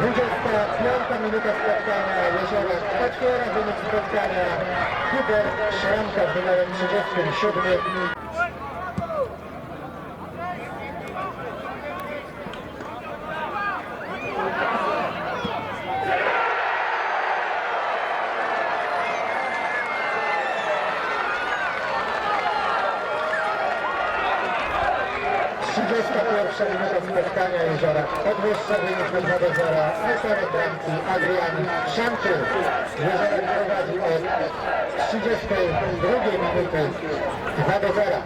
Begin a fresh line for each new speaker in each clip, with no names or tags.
25 minuta spotkania Jeziorek otwiera wynik spotkania Hubert Szramka z numerem 37 31 minuta spotkania Jeziora. Podwyższa wynik na 2 do 0. Autorem bramki Adrian Szanty. Jeziorek prowadzi od 32 minuty 2 do 0.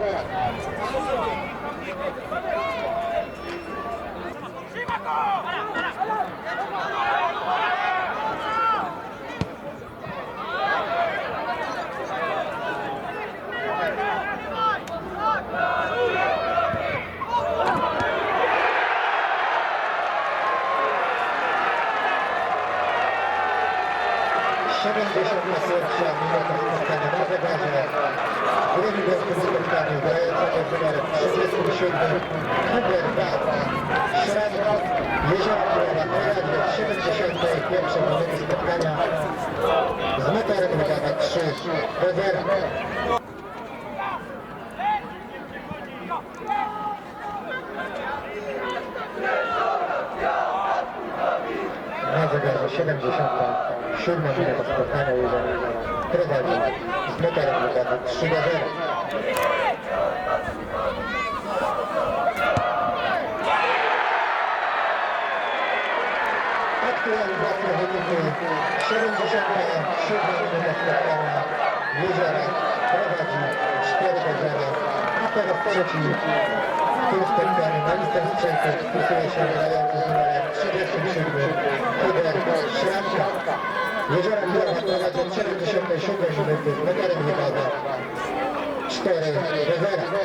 Siedemdziesiąta pierwsza minuta spotkania na zegarze. Drugi gość w spotkaniu grającego z numerem 37 Hubert Bata. Średnio Jeziora Królowa prowadzi od 71 minuty spotkania z motorem wygrana 3 do 0. Zegarze 77 minuta spotkania Jeziora prowadzi z motorem wygrana 3 do 0. Aktualizacja wyniku 77 minuta spotkania Jeziora prowadzi 4 do 0. A teraz trzeci w tym spotkaniu na listę strzelców wpisuje się z numerem 37 Królowa prowadzi od 77 minuty z motorem wypada 4 do 0.